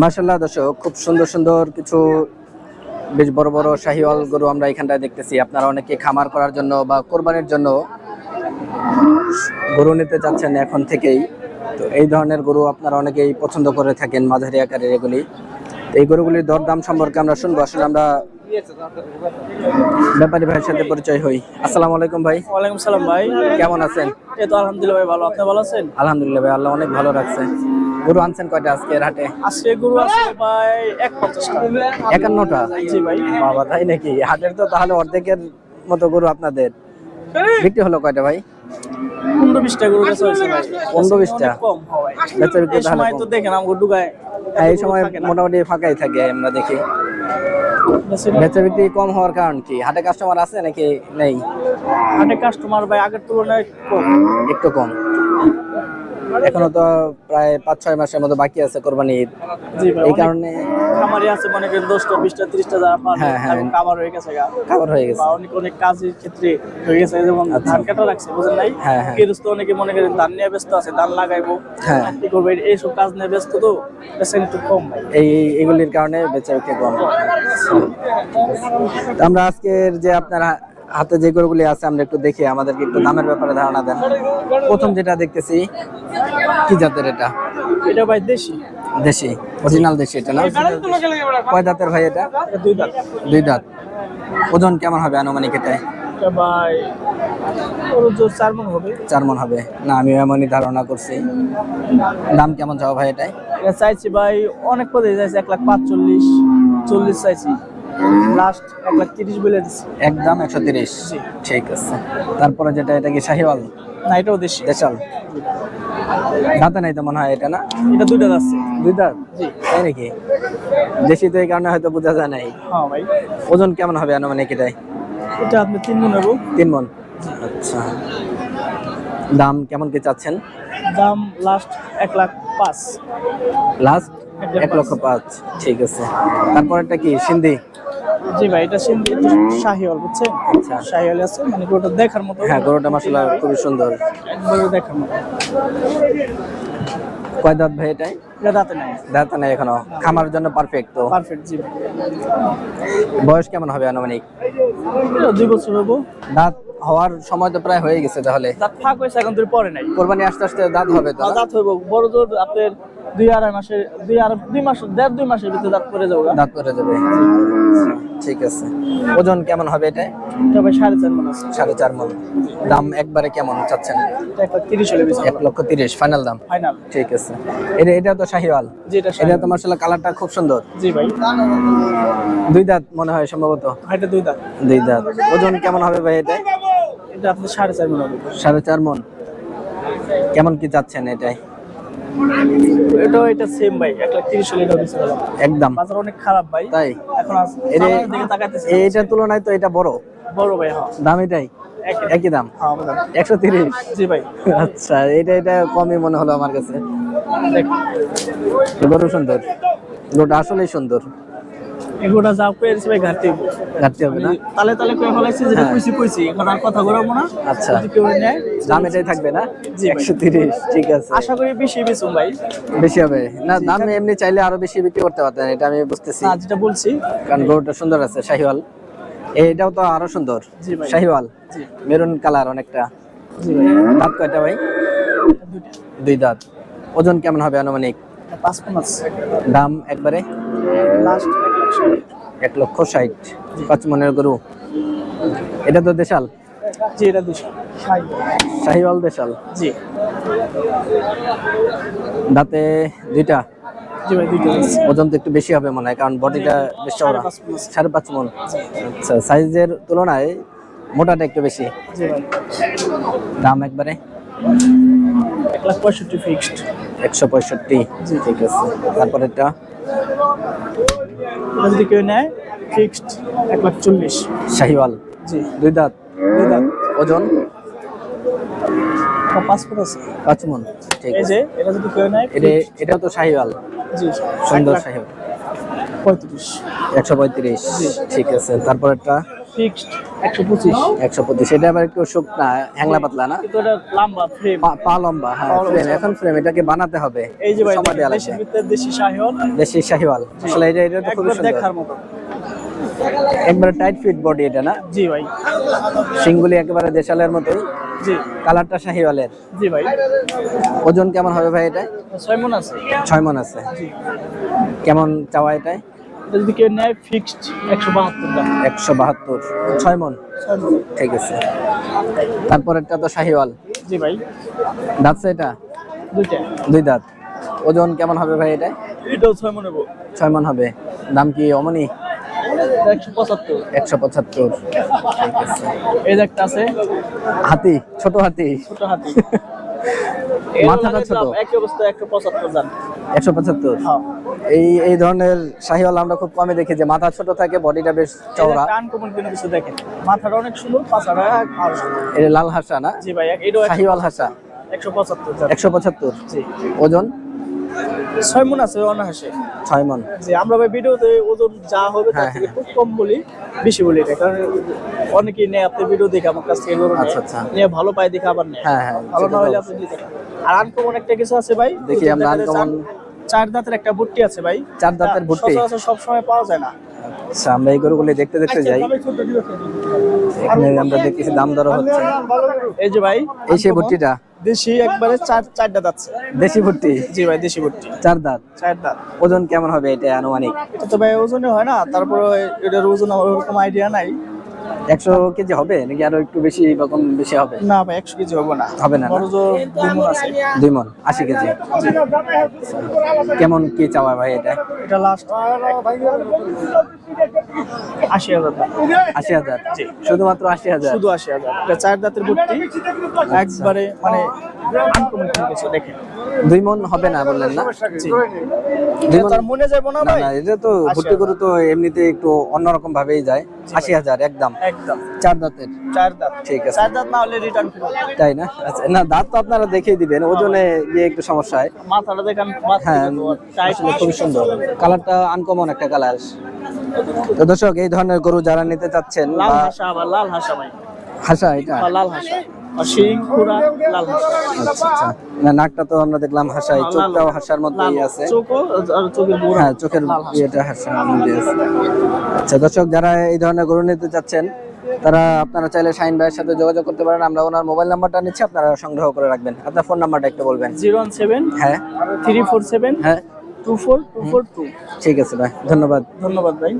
মার্শাল্লাহ দর্শক খুব সুন্দর সুন্দর কিছু বেশ বড় বড় শাহিওয়াল গরু আমরা এখানটায় দেখতেছি। আপনারা অনেকে খামার করার জন্য বা কোরবানির জন্য গরু নিতে চাচ্ছেন এখন থেকেই। তো এই ধরনের গরু আপনারা অনেকেই পছন্দ করে থাকেন মাঝারি আকারের এগুলি। এই গরুগুলির দরদাম সম্পর্কে আমরা শুনব। আসলে আমরা ব্যাপারী ভাইয়ের সাথে পরিচয় হই। আসসালামু আলাইকুম ভাই। ওয়ালাইকুম সালাম ভাই। কেমন আছেন? এই তো আলহামদুলিল্লাহ ভাই ভালো। আপনি ভালো আছেন? আলহামদুলিল্লাহ ভাই আল্লাহ অনেক ভালো রাখছে। গরু আনছেন কয়টা আজকের হাটে? আজকে গরু আছে ভাই এক একান্নটা? জি ভাই। বাবা তাই নাকি? হাটের তো তাহলে অর্ধেকের মতো গরু আপনাদের। বিক্রি হলো কয়টা ভাই? পনেরো বিশটা গরু বেচা হয়েছে ভাই। পনেরো বিশটা? কম হয়। এই তাহলে সময় তো দেখেন আমার ডুগায় হ্যাঁ, এই সময় মোটামুটি ফাঁকাই থাকে আমরা দেখি। বেচা বিক্রি কম হওয়ার কারণ কি? হাটে কাস্টমার আছে নাকি নেই? হাটে কাস্টমার ভাই আগের তুলনায় কম। একটু কম। এখনও তো প্রায় পাঁচ ছয় মাসের মতো বাকি আছে কোরবানি ঈদ। এই কারণে খামারি আছে মনে করেন দশটা বিশটা ত্রিশটা যারা হ্যাঁ, হ্যাঁ। কাবার হয়ে গেছে হয়ে গেছে। অনেক অনেক কাজের ক্ষেত্রে হয়ে গেছে যেমন ধান কাটা রাখছে বুঝেন নাই? হ্যাঁ, হ্যাঁ। অনেকে মনে করেন ধান নিয়ে ব্যস্ত আছে ধান লাগাইবো। হ্যাঁ। কি করবে? এইসব কাজ নিয়ে ব্যস্ত তো একটু কম এই এই- এগুলির কারণে বেচা বিক্রি কম আমরা আজকের যে আপনারা হাতে যে গরুগুলি আছে আমরা একটু দেখি আমাদেরকে একটু দামের ব্যাপারে ধারণা দেন। প্রথম যেটা দেখতেছি কি জাতের এটা? এটা ভাই দেশি। দেশি অরিজিনাল দেশি এটা না? কয় দাঁতের ভাই এটা? দুই দাঁত। দুই দাঁত। ওজন কেমন হবে আনুমানিক এটাই এটা ভাই চার মন হবে। চার মন হবে। না আমি এমনই ধারণা করছি। দাম কেমন ভাই এটাই? চাইছি ভাই অনেক পদে চাইছি এক লাখ পাঁচচল্লিশ চল্লিশ চাইছি। লাস্ট এক লাখ তিরিশ বলে দিচ্ছি একদম একশো তিরিশ। ঠিক আছে। তারপরে যেটা এটা কি শাহিওয়াল? না এটাও দেশি। দেশাল। দাঁতে নাই তো মনে হয় এটা না? এটা দুইটা যাচ্ছে দুই দাঁত জি। তাই নাকি? দেশি তো এই কারণে হয়তো বোঝা যায় নাই। হ্যাঁ ভাই। ওজন কেমন হবে আনুমানিক এটাই এটা আপনি তিন মন নেব। তিন মন? আচ্ছা। দাম কেমন কি চাচ্ছেন? দাম লাস্ট এক লাখ পাঁচ লাস্ট এক লক্ষ পাঁচ। ঠিক আছে। তারপর তারপরেরটা কি? সিন্ধি? জি ভাই এটা সিন্ধি শাহিওয়াল বুঝছেন? আচ্ছা। শাহিওয়াল আছে মানে ওটা দেখার মতো। হ্যাঁ গরুটা মাসাল্লাহ খুবই সুন্দর। একবারে দেখার মতো। কয় দাঁত ভাই এটাই? এটা দাঁতে নাই। দাঁত নাই এখনও। খামার জন্য পারফেক্ট তো। পারফেক্ট জি বয়স কেমন হবে আনুমানিক? দুই বছর হব। দাঁত হওয়ার সময় তো প্রায় হয়ে গেছে তাহলে। দাঁত ফাঁক হয়েছে এখন দুই পরে নাই। কোরবানি আস্তে আস্তে দাঁত হবে তো আর দাঁত হইব। বড় জোর আপনার দুই আড়াই মাসের দুই আর দুই মাস দেড় দুই মাসের ভিতরে দাঁত পরে যাব। দাঁত পরে যাবে। ঠিক আছে। ওজন কেমন হবে এটা ভাই সাড়ে চার মাস সাড়ে চার মন। দাম একবারে কেমন চাচ্ছেন? এক লক্ষ তিরিশ। ফাইনাল দাম? ফাইনাল ঠিক আছে। এটা এটা তো শাহিওয়াল। এটা তো মার্শাল্লাহ কালারটা খুব সুন্দর। জি ভাই। দুই দাঁত মনে হয় সম্ভবত। এটা দুই দাঁত। দুই দাঁত। ওজন কেমন হবে ভাই এটা এটা আপনি সাড়ে চার মন হবে। সাড়ে চার মন। কেমন কি চাচ্ছেন এটাই এটাও এটা সেম ভাই এক লাখ তিরিশ হলে এটা একদম। বাজার অনেক খারাপ ভাই। তাই? এখন এটা দিকে তাকাইতেছি। এইটার তুলনায় তো এটা বড়। বড় ভাই হ্যাঁ। দাম এটাই? একই। দাম? হ্যাঁ একশো তিরিশ? জি ভাই। আচ্ছা এটা এটা কমই মনে হলো আমার কাছে। বড় গরু সুন্দর। গরুটা আসলেই সুন্দর। এগুলো যা পেয়েছি ভাই ঘাটতি ঘাটতি হবে না? তালে তালে ফেলাইছি যেটা। কইছি কইছি এখন আর কথা না। আচ্ছা। যদি কেউ নেয় দাম এটাই থাকবে না? জি ভাই। একশো তিরিশ ঠিক আছে। আশা করি বেশি ভাই। বেশি হবে। না দাম এমনি চাইলে আরও বেশি বিক্রি করতে পারতেন এটা আমি বুঝতেছি। না যেটা বলছি। কারণ গরুটা সুন্দর আছে শাহিওয়াল। এটাও তো আরও সুন্দর। শাহিওয়াল। মেরুন কালার অনেকটা। দাঁত কয়টা ভাই? দুই দাঁত। ওজন কেমন হবে আনুমানিক? পাঁচ পাঁচ দাম একবারে? লাস্ট এক লক্ষ ষাট। পাঁচ মনের গরু। এটা তো দেশাল? জি এটা শাহিওয়াল। দেশাল? জি। দাঁতে দুইটা। ওজন তো একটু বেশি হবে মনে হয় কারণ বডিটা বেশ চওড়া। সাড়ে পাঁচ। মন আচ্ছা সাইজের তুলনায় মোটাটা একটু বেশি। দাম একবারে? এক লাখ পঁয়ষট্টি ফিক্সড। একশো পঁয়ষট্টি। জি। ঠিক আছে। তারপরে এটা এটা যদি কেউ নেয় ফিক্সড এক লাখ চল্লিশ। শাহিওয়াল। জি। দুই দাঁত। দুই দাঁত। ওজন? পাসপোর্ট আছে। পাঁচ মন। ঠিক এই যে এটা যদি কেউ নেয় এটা এটাও তো শাহিওয়াল। জি সুন্দর শাহিওয়াল। পঁয়ত্রিশ। একশো পঁয়ত্রিশ। ঠিক আছে। তারপর একটা ফিক্সড একশো পঁচিশ। একশো পঁচিশ এটা আবার একটু শুকনা হ্যাংলা পাতলা না? কিন্তু এটা লম্বা ফ্রেম পা- লম্বা হ্যাঁ ফ্রেম এখন ফ্রেম এটাকে বানাতে হবে। এই যে ভাই ভিতরে দেশি শাহিওয়াল। দেশি শাহিওয়াল। আসলে এটা এটা তো একবার সুন্দর। দেখার মতো। একবারে টাইট ফিট বডি এটা না? জি ভাই। সিংগুলি একেবারে দেশালের মতোই। জি। কালারটা শাহিওয়ালের। জি ভাই। ওজন কেমন হবে ভাই এটা ছয় মন আছে। ছয় মন আছে। কেমন চাওয়া এটাই এটা যদি কেউ নেয় ফিক্সড একশো বাহাত্তর দাম। একশো বাহাত্তর। ছয় মন? ঠিক আছে। তারপরেরটা তো শাহিওয়াল। জি ভাই। দাঁতছে এটা দুইটা। দুই দাঁত। ওজন কেমন হবে ভাই এটা? এটাও ছয় মনে নেব ছয় মন হবে। দাম কি অমনি? একশো পঁচাত্তর। এই একটা আছে। হাতি? ছোট হাতি? ছোট হাতি। মাথাটা ছোট। একই অবস্থা একশো পঁচাত্তর দাম। একশো পঁচাত্তর। হ্যাঁ। এই এই ধরনের শাহিওয়াল আমরা খুব কমে দেখি যে মাথা ছোট থাকে বডিটা বেশ চওড়া। আনকমন কোনো কিছু দেখেন মাথাটা অনেক সুন্দর পাছাটা আর এটা লাল হাসা না? জি ভাই এটা শাহিওয়াল হাসা। একশো পঁচাত্তর একশো পঁচাত্তর। জি। ওজন? ছয় মন আছে অনাহাসে ছয় মন। যে আমরা ভাই ভিডিওতে ওজন যা হবে তার হ্যাঁ, থেকে খুব কম বলি বেশি বলি এটা। কারণ অনেকেই নেয় আপনি ভিডিও দেখে আমার কাছ থেকে গরু আচ্ছা, আচ্ছা। নিয়ে ভালো পায় দেখে আবার হ্যাঁ, হ্যাঁ, ভালো না হলে আপনি আর আনকমন একটা কিছু আছে ভাই দেখি আমরা uncommon- চার- দাঁতের একটা বুট্টি আছে ভাই। চার দাঁতের বুট্টি? সব সময় পাওয়া যায় না। আচ্ছা আমরা এই গরুগুলি দেখতে দেখতে যাই। এখানে আমরা দেখতেছি দাম দর হচ্ছে। এই যে ভাই এই সেই ভুট্টিটা? দেশি একবারে চার চার দাঁত আছে। দেশি ভুট্টি? জি ভাই দেশি ভুট্টি। চার দাঁত? চার দাঁত। ওজন কেমন হবে এটা আনুমানিক? এটা তো ভাই ওজনে হয় না তারপরে এটার ওজন আমার ওরকম আইডিয়া নাই। একশো কেজি হবে নাকি আরও একটু বেশি বা কম বেশি হবে? না ভাই একশো কেজি হবে না। হবে না, দুই মন আশি কেজি। কেমন কি চাওয়া ভাই এটা? এটা লাস্ট আশি হাজার আশি হাজার? শুধুমাত্র আশি হাজার? শুধু আশি হাজার। এটা চার দাঁতের বুটটি একবারে মানে আনকমন কিছু দেখেন। দুই মন হবে না বললেন না? দুই তার মনে যাব না না এটা তো আশি ভুট্টি গরু তো এমনিতে একটু অন্যরকম ভাবেই যায়। আশি হাজার একদম। একদম। চার দাঁতের। চার দাঁত। ঠিক আছে। চার দাঁত না হলে রিটার্ন তাই না? আচ্ছা না দাঁত তো আপনারা দেখিয়ে দিবেন। ওজনে গিয়ে একটু সমস্যা হয়। মাথাটা দেখেন হ্যাঁ খুবই সুন্দর। কালারটা আনকমন একটা কালার তো দর্শক এই ধরনের গরু যারা নিতে চাচ্ছেন লাল হাসা আবার লাল হাসা ভাই। হাসা এটা? লাল হাসা। শিং খুরা লাল আচ্ছা আচ্ছা। না নাকটা তো আমরা দেখলাম হাসাই চোখটাও হাসার মধ্যেই আছে। চোখও চোখের বুড়া হ্যাঁ চোখের ইয়েটা হাসার মধ্যে আছে। আচ্ছা দর্শক যারা এই ধরনের গরু নিতে চাচ্ছেন তারা আপনারা চাইলে শাইন ভাইয়ের সাথে যোগাযোগ করতে পারেন। আমরা ওনার মোবাইল নাম্বারটা নিচ্ছি আপনারা সংগ্রহ করে রাখবেন। আপনার ফোন নাম্বারটা একটু বলবেন। জিরো ওয়ান সেভেন হ্যাঁ। থ্রি ফোর সেভেন হ্যাঁ। Two four two four two. ঠিক আছে ভাই। ধন্যবাদ। ধন্যবাদ ভাই।